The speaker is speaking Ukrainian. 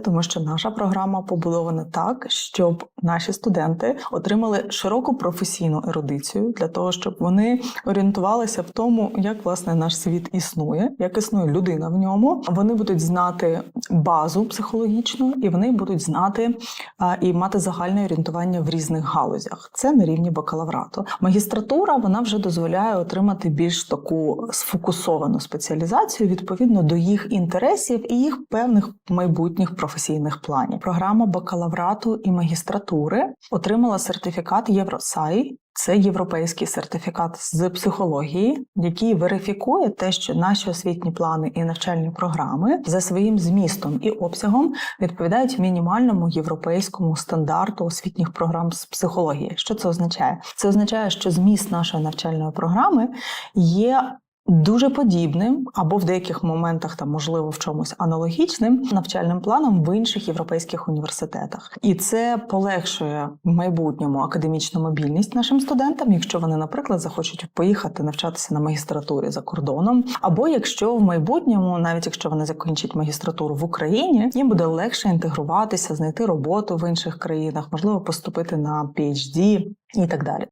тому що наша програма побудована так, щоб наші студенти отримали широку професійну ерудицію для того, щоб вони орієнтувалися в тому, як власне наш світ існує, як існує людина в ньому. Вони будуть знати базу психологічну, і вони будуть знати і мати загальне орієнтування в різних галузях. Це на рівні бакалаврату. Магістратура вона вже дозволяє отримати більш таку сфокусовану спеціалізацію відповідно до їх інтересів і їх певних майбутніх професійних планів. Програма бакалаврату і магістратури отримала сертифікат Євросай. Це європейський сертифікат з психології, який верифікує те, що наші освітні плани і навчальні програми за своїм змістом і обсягом відповідають мінімальному європейському стандарту освітніх програм з психології. Що це означає? Це означає, що зміст нашої навчальної програми є дуже подібним або в деяких моментах там можливо в чомусь аналогічним навчальним планом в інших європейських університетах, і це полегшує в майбутньому академічну мобільність нашим студентам, якщо вони, наприклад, захочуть поїхати навчатися на магістратурі за кордоном, або якщо в майбутньому, навіть якщо вони закінчать магістратуру в Україні, їм буде легше інтегруватися, знайти роботу в інших країнах, можливо, поступити на PhD і так далі.